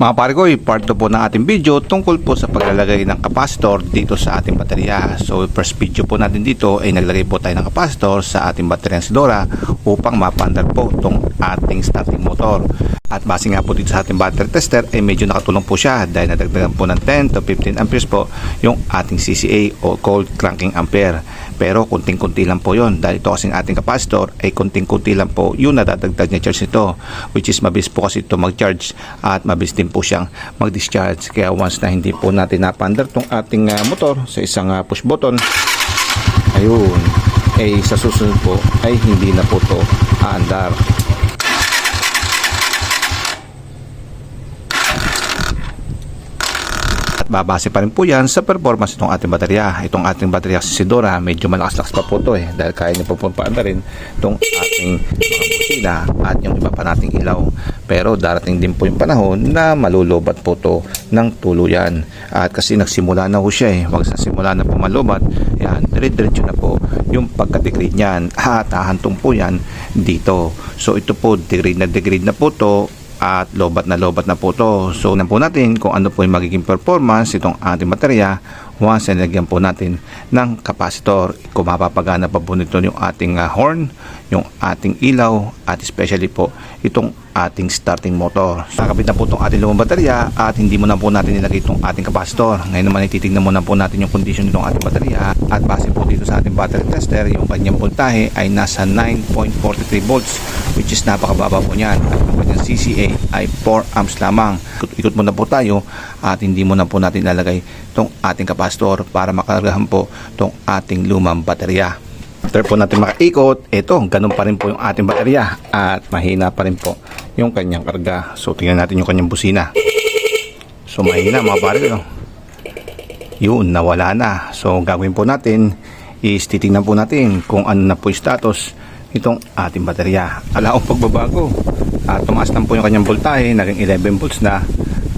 Mga pare ko, part 2 po ng ating video tungkol po sa paglalagay ng kapasitor dito sa ating baterya. So, first video po natin dito ay naglagay po tayo ng kapasitor sa ating baterya Sidora upang mapandar po itong ating starting motor. At base nga po dito sa ating battery tester ay medyo nakatulong po siya dahil nadagdagan po ng 10 to 15 amperes po yung ating CCA o cold cranking ampere. Pero kunting-kunti lang po yon dahil ito kasing ating kapasitor ay kunting-kunti lang po yung nadadagdag niya charge nito which is mabilis po kasi ito mag-charge at mabilis din po siyang mag-discharge. Kaya once na hindi po natin napandar tong ating ah, motor sa isang ah, push button ayun ay sa susunod po ay hindi na po to aandar. Babase pa rin po yan sa performance ng ating baterya. Itong ating baterya sa Sidora, medyo malakas-lakas pa po to eh. Dahil kaya niya po paanda rin itong ating mga busina at yung iba pa nating ilaw. Pero darating din po yung panahon na malulobat po to ng tuluyan. At kasi nagsimula na po siya eh. Wag sa simula na po malubat, yan, dire-diretso na po yung pagka-degrade niyan. At hahantong po yan dito. So ito po, degrade na degrade na po to at lobat na lobat na po to. So, na po natin kung ano po yung magiging performance itong ating baterya once na nilagyan po natin ng kapasitor. Kung mapapagana pa po nito yung ating ah, horn, yung ating ilaw, at especially po itong ating starting motor. Nakabit na po itong ating lumang baterya at hindi mo na po natin nilagay itong ating kapasitor. Ngayon naman ititignan muna po natin yung condition nitong ating baterya at base po dito sa ating battery tester, yung kanyang voltahe ay nasa 9.43 volts which is napakababa po niyan. At ang kanyang CCA ay 4 amps lamang. Ikot muna po tayo at hindi muna po natin ilalagay itong ating kapasitor para makaragahan po itong ating lumang baterya. After po natin makaikot, ito, ganun pa rin po yung ating baterya at mahina pa rin po yung kanyang karga. So, tingnan natin yung kanyang busina. So, mahina mga pare. Yun, nawala na. So, gagawin po natin is titingnan po natin kung ano na po yung status itong ating baterya. Ala akong pagbabago. At tumaas lang po yung kanyang voltahe, naging 11 volts na.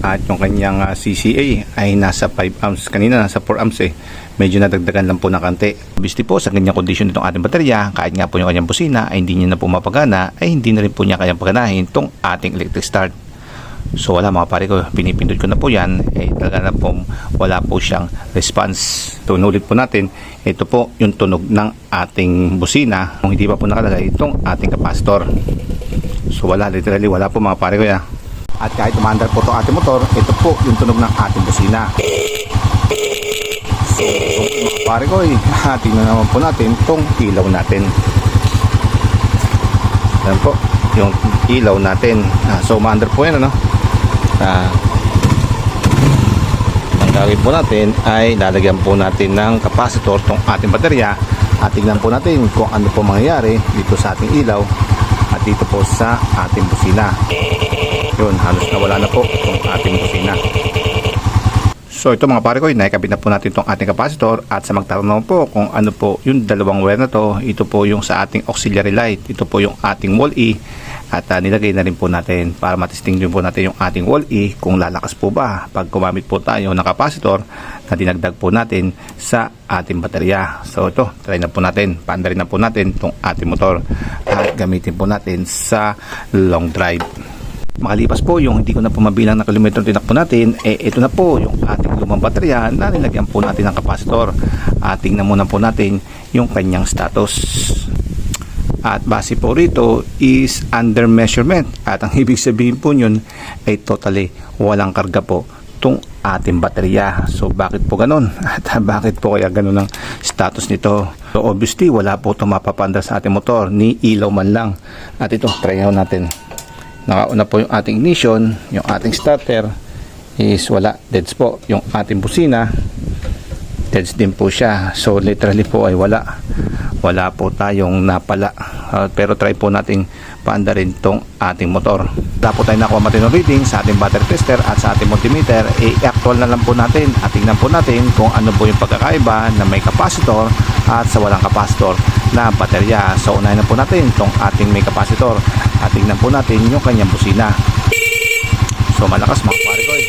At yung kanyang ah, CCA ay nasa 5 amps. Kanina nasa 4 amps eh. Medyo nadagdagan lang po ng kante. Obviously po sa ganyang kondisyon itong ating baterya, kahit nga po yung kanyang busina ay hindi niya na po mapagana, ay hindi na rin po niya kayang paganahin itong ating electric start. So wala mga pare ko, pinipindot ko na po yan, eh talaga na po wala po siyang response. Tunulit po natin, ito po yung tunog ng ating busina kung hindi pa po nakalagay itong ating kapasitor. So wala, literally wala po mga pare ko ya. At kahit umandar po itong ating motor, ito po yung tunog ng ating busina. So mga pare ko, eh, tingnan naman po natin itong ilaw natin. Yan po, yung ilaw natin. Ah, so umandar po yan ano. Ah, ang gagawin po natin ay lalagyan po natin ng kapasitor tong ating baterya. At tignan po natin kung ano po mangyayari dito sa ating ilaw at dito po sa ating busina. Yun halos nawala na po itong ating busina So ito mga pare ko, naikabit na po natin itong ating kapasitor at sa magtatanong po kung ano po yung dalawang wire na to, ito po yung sa ating auxiliary light, ito po yung ating wall E at uh, nilagay na rin po natin para matesting din po natin yung ating wall E kung lalakas po ba pag gumamit po tayo ng kapasitor na dinagdag po natin sa ating baterya. So ito, try na po natin, paandarin na po natin itong ating motor at gamitin po natin sa long drive makalipas po yung hindi ko na po mabilang na kilometro tinakbo natin eh ito na po yung ating lumang baterya na nilagyan po natin ng kapasitor. At tingnan muna po natin yung kanyang status. At base po rito is under measurement. At ang ibig sabihin po yun ay totally walang karga po itong ating baterya. So bakit po ganun at bakit po kaya ganun ang status nito? So obviously wala po itong mapapanda sa ating motor ni ilaw man lang. At ito try natin nakauna po yung ating ignition yung ating starter is wala deads po. Yung ating busina deads din po siya. So literally po ay wala. Wala po tayong napala. Uh, pero try po nating paandarin tong ating motor. Wala po tayo nakuha matinong reading sa ating battery tester at sa ating multimeter. I-actual na lang po natin at tingnan po natin kung ano po yung pagkakaiba na may capacitor at sa walang capacitor na baterya so unahin na po natin tong ating may capacitor at tingnan po natin yung kanyang busina so malakas mga pare ko eh.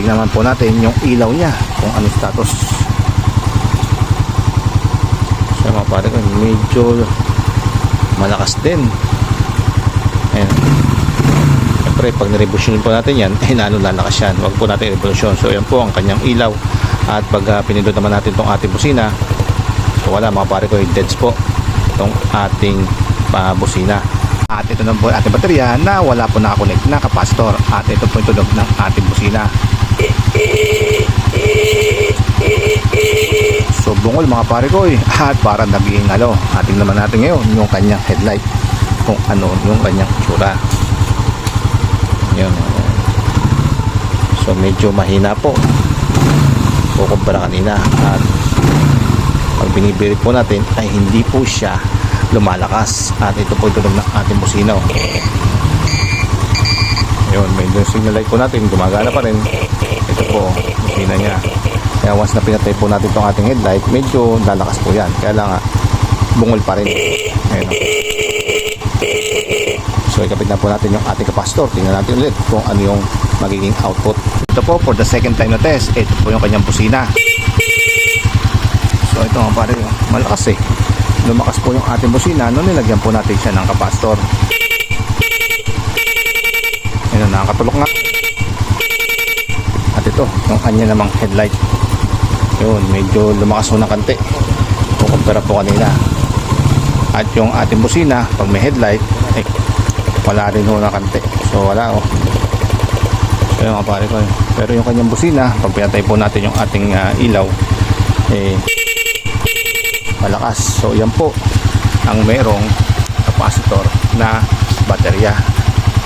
Naman po natin yung ilaw niya kung ano status. So mga pare ko, medyo malakas din. Ayan. Ito. syempre pag nirevolusyon po natin yan ay lalo lalakas yan wag po natin revolusyon so yan po ang kanyang ilaw at pag uh, pinindot naman natin itong ating busina wala mga pare ko deads po itong ating uh, busina at ito na po ating baterya na wala po nakakonect na kapasitor at ito po yung tunog ng ating busina So bungol mga pare ko eh. At para nag-iingalo. Ating naman natin ngayon yung kanyang headlight. Kung ano yung kanyang tsura. Yun. So medyo mahina po. Kukumpara kanina. At binibirit po natin ay hindi po siya lumalakas. At ito po tunog ng ating busino. Yun, may signal light po natin. Gumagana pa rin. Ito po, busina niya. Kaya once na pinatay po natin itong ating headlight, medyo lalakas po yan. Kaya lang bungol pa rin. Ayan. o. So ikapit na po natin yung ating capacitor. Tingnan natin ulit kung ano yung magiging output. Ito po for the second time na test. Ito po yung kanyang busina. So ito nga pare, malakas eh. Lumakas po yung ating busina nung nilagyan po natin siya ng capacitor. Ayun, nakakatulok nga. At ito, yung kanya namang headlight. Yun, medyo lumakas ho ng kante. Kukumpara po kanina. At yung ating busina, pag may headlight, eh, wala rin ho ng kante. So wala oh. So yun mga pare ko. Pero yung kanyang busina, pag pinatay po natin yung ating ah, ilaw, eh, malakas. So yan po ang merong capacitor na baterya.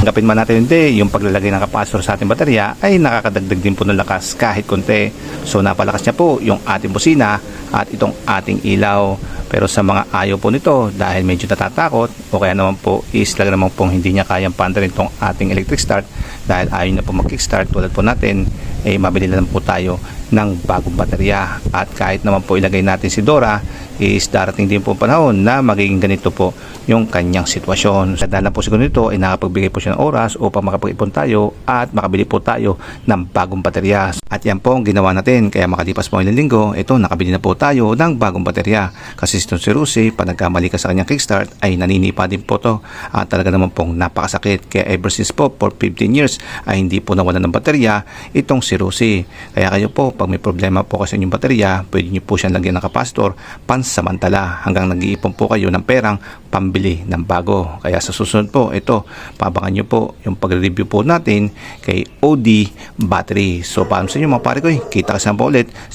Tanggapin man natin hindi, yung paglalagay ng kapasitor sa ating baterya ay nakakadagdag din po ng lakas kahit konti. So napalakas niya po yung ating busina at itong ating ilaw. Pero sa mga ayaw po nito dahil medyo natatakot o kaya naman po is talaga naman pong hindi niya kayang pandarin itong ating electric start dahil ayaw na po mag-kickstart tulad po natin eh mabili na lang po tayo ng bagong baterya at kahit naman po ilagay natin si Dora is darating din po panahon na magiging ganito po yung kanyang sitwasyon. Sa dahil lang po siguro nito ay nakapagbigay po siya ng oras upang makapag-ipon tayo at makabili po tayo ng bagong baterya. At yan po ang ginawa natin kaya makalipas po ilang linggo, ito nakabili na po tayo ng bagong baterya. Kasi si si Rusi, pag nagkamali ka sa kanyang kickstart ay naninipa din po to at talaga naman pong napakasakit. Kaya ever since po for 15 years ay hindi po nawala ng baterya itong si Rusi. Kaya kayo po pag may problema po kasi yung baterya, pwede nyo po siyang lagyan ng kapasitor pansamantala hanggang nag-iipon po kayo ng perang pambili ng bago. Kaya sa susunod po, ito, pabangan nyo po yung pag-review po natin kay OD Battery. So, paano sa inyo mga pare ko, kita kasi po ulit